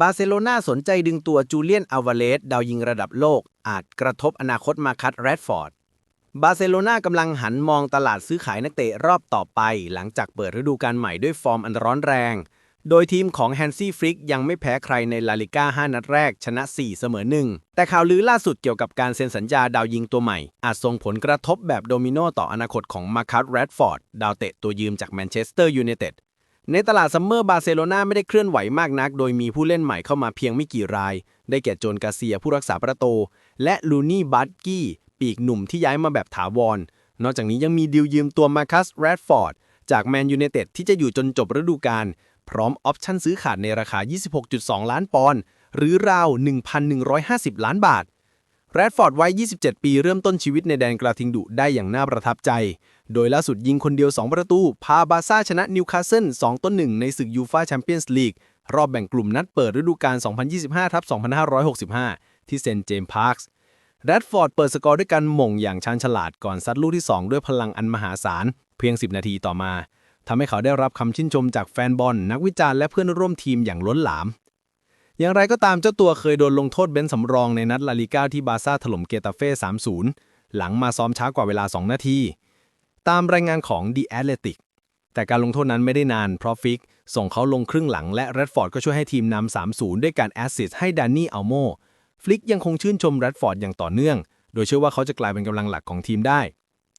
บาร์เซโลนาสนใจดึงตัวจูเลียนอัลวาเลสดาวยิงระดับโลก อาจกระทบอนาคตมาคัตแรดฟอร์ด บาร์เซโลนากำลังหันมองตลาดซื้อขายนักเตะรอบต่อไป หลังจากเปิดฤดูกาลใหม่ด้วยฟอร์มอันร้อนแรง โดยทีมของแฮนซี่ฟริกยังไม่แพ้ใครในลาลิก้า 5 นัดแรกชนะ 4 เสมอ1แต่ข่าวลือล่าสุดเกี่ยวกับการเซ็นสัญญาดาวยิงตัวใหม่ อาจส่งผลกระทบแบบโดมิโนต่ออนาคตของมาคัตแรดฟอร์ดดาวเตะตัวยืมจากแมนเชสเตอร์ยูไนเต็ด ในตลาดซัมเมอร์บาร์เซโลนาไม่ได้เคลื่อนไหวมากนัก โดยมีผู้เล่นใหม่เข้ามาเพียงไม่กี่ราย ได้แก่โจนกาเซียผู้รักษาประตู และลูนี่บัตกี้ ปีกหนุ่มที่ย้ายมาแบบถาวร นอกจากนี้ยังมีดีลยืมตัวมาคัสแรดฟอร์ดจากแมนยูไนเต็ดที่จะอยู่จนจบฤดูกาลพร้อมออปชั่นซื้อขาดในราคา 26.2 ล้านปอนด์หรือราว 1,150 ล้านบาท แรดฟอร์ดวัย 27 ปีเริ่มต้นชีวิตในแดนกระทิงดุได้อย่างน่าประทับใจ โดยล่าสุดยิงคนเดียว 2 ประตู พาบาซ่าชนะนิวคาสเซิล2ต่อ1ในศึกยูฟาแชมเปี้ยนส์ลีกรอบแบ่งกลุ่มนัดเปิดฤดูกาล 2025-2565 ที่เซนต์เจมส์พาร์คแรดฟอร์ดเปิดสกอร์ด้วยการหม่งอย่างชาญฉลาดก่อนซัดลูกที่ 2 ด้วยพลังอันมหาศาล เพียง 10 นาทีต่อมาทำให้เขาได้รับคำชื่นชมจากแฟนบอล นักวิจารณ์และเพื่อนร่วมทีมอย่างล้นหลาม อย่างไรก็ตามเจ้าตัวเคยโดนลงโทษเบนสำรองในนัดลาลิก้าที่บาร์ซ่าถล่มเกตาเฟ่ 3-0 หลังมาซ้อมช้ากว่าเวลา 2 นาที ตามรายงานของ The Athletic แต่การลงโทษนั้นไม่ได้นานเพราะฟิก ส่งเขาลงครึ่งหลังและแรดฟอร์ดก็ช่วยให้ทีมนำ 3-0 ด้วยการแอสซิสต์ให้ดานนี่อัลโมฟลิกยังคงชื่นชมแรดฟอร์ดอย่างต่อเนื่อง โดยเชื่อว่าเขาจะกลายเป็นกำลังหลักของทีมได้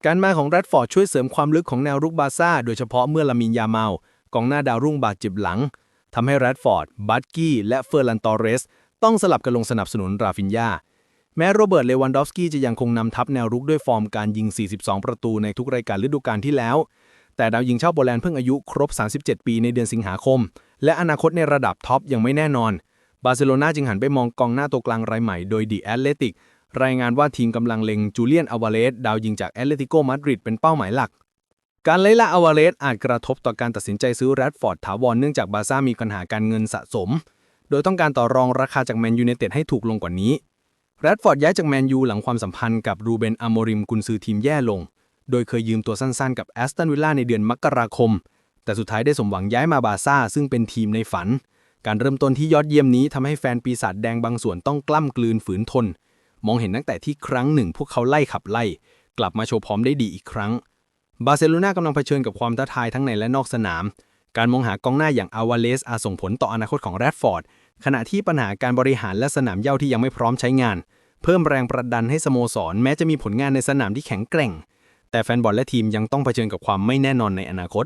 การมาของแรดฟอร์ดช่วยเสริมความลึกของแนวรุกบาร์ซ่าโดยเฉพาะเมื่อลามินยาเมา กองหน้าดาวรุ่งบาดเจ็บหลัง ทำให้แรดฟอร์ด บัตกี้ และเฟอร์ลันตอเรส ต้องสลับกันลงสนับสนุนราฟินยาแม้โรเบิร์ต เลวันดอฟสกี้จะยังคงนำทัพแนวรุกด้วยฟอร์มการยิง 42 ประตูในทุกรายการฤดูกาลที่แล้ว แต่ดาวยิงชาวโปแลนด์เพิ่งอายุครบ 37 ปีในเดือนสิงหาคม และอนาคตในระดับท็อปยังไม่แน่นอน บาร์เซโลนาจึงหันไปมองกองหน้าตัวกลางรายใหม่โดยดีแอตเลติกรายงานว่าทีมกำลังเล็งจูเลียนอวาเลสดาวยิงจากแอตเลติโกมาดริดเป็นเป้าหมายหลัก การไล่ล่าอวาเลสอาจกระทบต่อการตัดสินใจซื้อแรดฟอร์ดถาวรเนื่องจากบาซ่ามีปัญหาการเงินสะสม โดยต้องการต่อรองราคาจากแมนยูไนเต็ดให้ถูกลงกว่านี้ แรดฟอร์ดย้ายจากแมนยูหลังความสัมพันธ์กับรูเบนอโมริมกุนซือทีมแย่ลง โดยเคยยืมตัวสั้นๆกับแอสตันวิลล่าในเดือนมกราคม แต่สุดท้ายได้สมหวังย้ายมาบาซ่าซึ่งเป็นทีมในฝัน การเริ่มต้นที่ยอดเยี่ยมนี้ทำให้แฟนปีศาจแดงบางส่วนต้องกล้ำกลืนฝืนทน มองเห็นนักแต่ที่ครั้งหนึ่ง พวกเขาไล่ขับไล่ กลับมาโชว์พร้อมได้ดีอีกครั้ง บาร์เซโลนากำลังเผชิญกับความท้าทายทั้งในและนอกสนาม การมองหากองหน้าอย่างอาวาเลสอาจส่งผลต่ออนาคตของแรดฟอร์ด ขณะที่ปัญหาการบริหารและสนามเย่าที่ยังไม่พร้อมใช้งาน เพิ่มแรงประดันให้สโมสร แม้จะมีผลงานในสนามที่แข็งแกร่ง แต่แฟนบอลและทีมยังต้องเผชิญกับความไม่แน่นอนในอนาคต